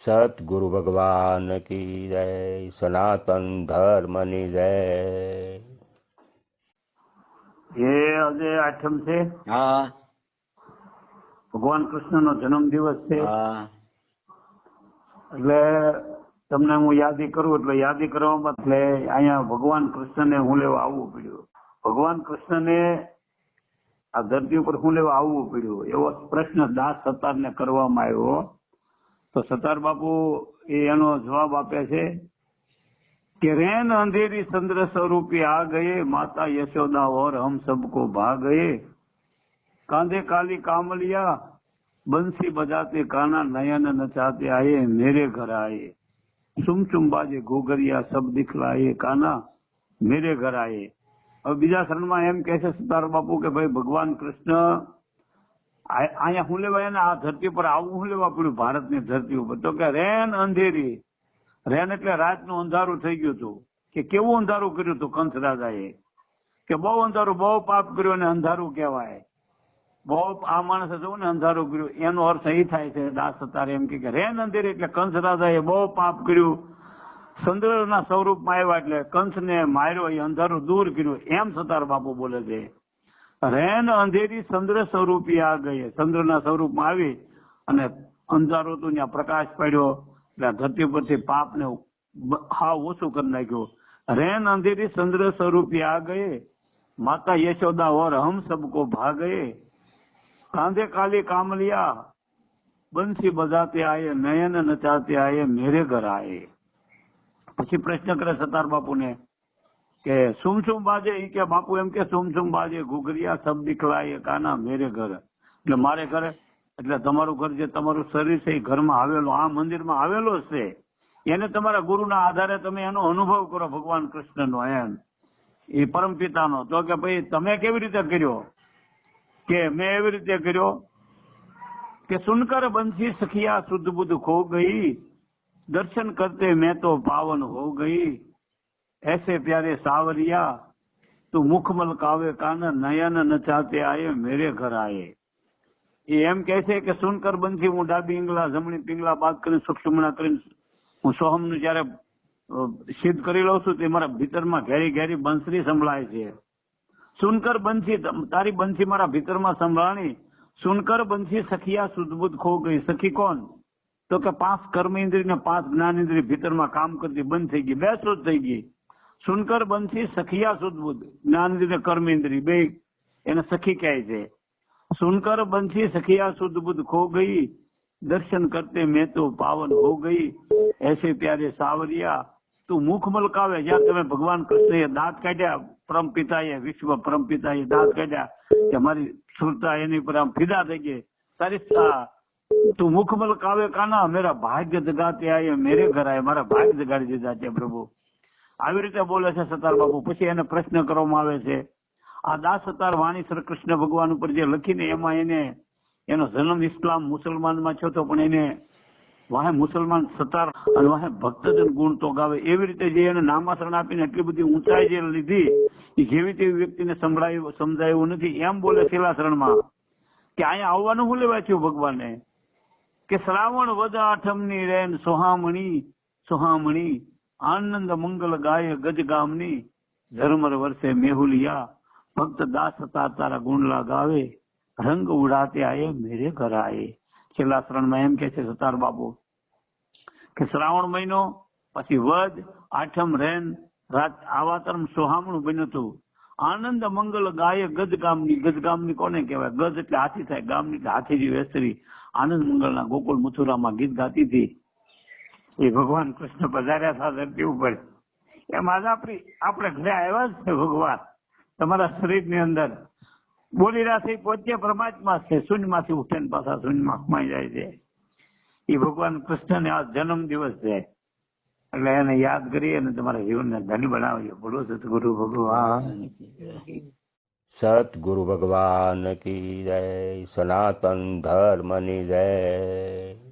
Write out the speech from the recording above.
સતગુરુ ભગવાન કી જય સનાતન ધર્મની જય એ આજે આઠમ છે હા ભગવાન કૃષ્ણનો જન્મ દિવસ છે હા એટલે તમને હું યાદી કરું એટલે યાદી કરવામાં એટલે અહીંયા ભગવાન કૃષ્ણને હું લેવા આવવું પડ્યું. ભગવાન કૃષ્ણને આ ધરતી ઉપર હું લેવા આવવું પડ્યું. એવો પ્રશ્ન દાસ સતારને કરવામાં આવ્યો. તો સતાર બાપુ એનો જવાબ આપે છે કે રેન અંધેરી ચંદ્ર સ્વરૂપી આ ગયે, માતા યશોદા ઓર હમ સબકો ભા ગયે. કાંધે કાલી કામલિયા, બંસી બજાતે કાના નયન નચાતે આયે, મેરે ઘર આયે. સુમચુમ બાજે ઘોઘરિયા સબ એ કાના, મેરે ઘર આયે. હવે બીજા શરણમાં એમ કે છે સતાર બાપુ કે ભાઈ ભગવાન કૃષ્ણ અહીંયા હું લેવા એને આ ધરતી પર આવું હું લેવા પડ્યું? ભારતની ધરતી ઉપર. તો કે રેન અંધેરી. રેન એટલે રાતનું અંધારું થઈ ગયું હતું કે કેવું અંધારું કર્યું હતું કંસ રાજાએ કે બહુ અંધારું, બહુ પાપ કર્યું અને અંધારું કહેવાય. બહુ આ માણસ જોવું ને અંધારું કર્યું. એનો અર્થ એ થાય છે, દાસ સતાર એમ કે રેન અંધેરી એટલે કંસ એ બહુ પાપ કર્યું. ચંદ્રના સ્વરૂપમાં આવ્યા એટલે કંસને માર્યો, એ અંધારું દૂર કર્યું. એમ સતાર બાપુ બોલે છે. રેન અંધેરી ચંદ્ર સ્વરૂપી આ ગઈ. ચંદ્રના સ્વરૂપમાં આવી અને અંધારું હતું ત્યાં પ્રકાશ પડ્યો. એટલે ધરતી પરથી પાપને ને હાવ ઓછું કરી નાખ્યું. રેન અંધેરી ચંદ્ર સ્વરૂપી આ ગયે માતા યશોદા ઓર હમ સબકો ભાગે. કાંધે કાલી કામલિયા, બંસી બજાતે આયે, નયન નચાતે આયે, મેરે ઘર આયે. પછી પ્રશ્ન કરે સતાર બાપુને કે, સુમ સુમ બાજે? ઈ કે, બાપુ એમ કે, સુમ સુમ બાજે, ઘુઘરિયા સબ દીખલાય કાના મેરે ઘર. એટલે મારે ઘરે, એટલે તમારું ઘર જે તમારું શરીર છે એ ઘરમાં આવેલો, આ મંદિરમાં આવેલો છે, એને તમારા ગુરુના આધારે તમે એનો અનુભવ કરો ભગવાન કૃષ્ણનો એમ એ પરમ પિતાનો તો કે, ભાઈ, તમે કેવી રીતે કર્યો? કે મેં એવી રીતે કર્યો કે સુનકર બંસી સખિયા શુદ્ધ બુદ્ધ ખો ગઈ दर्शन करते मैं तो पावन हो गई ऐसे प्यारे सावरिया તું મુખમલ કાવે કાન નયન નચાતે આયે મેરે ઘર આયે એ એમ કહે છે કે સુનકર બંસી હું ડાબી ઇંગલા જમણી પિંગલા બાદ કરીને સુક્ષમણા કરીને હું સોહમનું જયારે અ, સિદ્ધ કરી લઉં છું તે મારા ભીતરમાં ઘેરી ઘેરી બંસરી સંભળાય છે સુનકર બંસી, તારી બંસી મારા ભીતરમાં સંભળાણી. સુનકર બંસી સખિયા સુદબુદ ખો ગઈ સખી કોણ? તો કે પાંચ કર્મેન્દ્રી ને પાંચ જ્ઞાનેન્દ્રી ભીતરમાં કામ કરતી બંધ થઈ ગઈ. બે શોધ થઈ ગઈ. સુનકર બંસી સખિયા સુદબુદ જ્ઞાનેન્દ્રી ને કર્મેન્દ્રી બે. એને સખી કહે છે. સુનકર બંસી સખિયા સુદબુદ ખો ગઈ દર્શન કરતે મેં તો પાવન હો ગઈ. એસે ત્યારે સાવરિયા. તું મુખ મલકાવે જ્યાં તમે ભગવાન કૃષ્ણએ દાંત કાઢ્યા પરમ પિતાએ વિશ્વ પરમ પિતાએ દાંત કાઢ્યા કે મારી સુરતા એની પર આમ ફિદા થઈ ગઈ. તારી તું મુખ મલકાવે કાના? મેરા ભાગ્ય જગાતે આયે, મેરે ઘર આયે, મારા ભાગ્ય જગાડી દીધા છે પ્રભુ. આવી રીતે બોલે છે સતાર બાપુ. પછી એને પ્રશ્ન કરવામાં આવે છે, આ દાસ સતાર વાણી શ્રી કૃષ્ણ ભગવાન ઉપર જે લખીને એમાં એને, એનો જન્મ ઇસ્લામ મુસલમાનમાં છો તો પણ એને વાહે મુસલમાન સતાર અને વાહે ભક્તજન ગુણ તો ગાવે. એવી રીતે જે એને નામાસરણ આપીને એટલી બધી ઊંચાઈ જે લીધી, એ જેવી તેવી વ્યક્તિને સંભળાયું સમજાયું નથી. એમ બોલે છેલ્લા કે અહીંયા આવવાનું શું લેવા થયું ભગવાનને? કે શ્રાવણ વદ આઠમની રેન સોહામણી સોહામણી, આનંદ મંગલ ગાય ગજ ગામની ઝરમર વર્ષે મેહુલિયા, ભક્ત દાસ હતા તારા ગુણલા ગાવે, રંગ ઉડાતે આયે મેરે ઘર આયે છેલ્લા શરણમાં એમ કે છે, સતાર બાબુ કે શ્રાવણ મહિનો, પછી વદ, આઠમ રેન, રાત આવાતરમ સોહામણું બન્યું હતું. આનંદ મંગલ ગાય ગજ ગામની ગજ ગામની કોને કહેવાય? ગજ એટલે હાથી થાય, ગામની એટલે હાથીજી વેસરી આનંદ મંગલના ગોકુળ મથુરામાં ગીત ગાતી હતી. એ ભગવાન કૃષ્ણ પધાર્યા હતા ધરતી ઉપર. એમ આજે આપણી આપણે ઘરે આવ્યા છે ભગવાન. તમારા શરીરની અંદર. બોલી રહ્યા છે પોતે પરમાત્મા છે, શૂન્યમાંથી ઉઠે ને પાછા શૂન્યમાં ખમાઈ જાય છે. એ ભગવાન કૃષ્ણને આ જન્મ દિવસ છે. એટલે એને યાદ કરી અને તમારા જીવનને ધની બનાવજો બોલો સતગુરુ ભગવાન. સતગુરુ ભગવાન કી જય, સનાતન ધર્મની જય.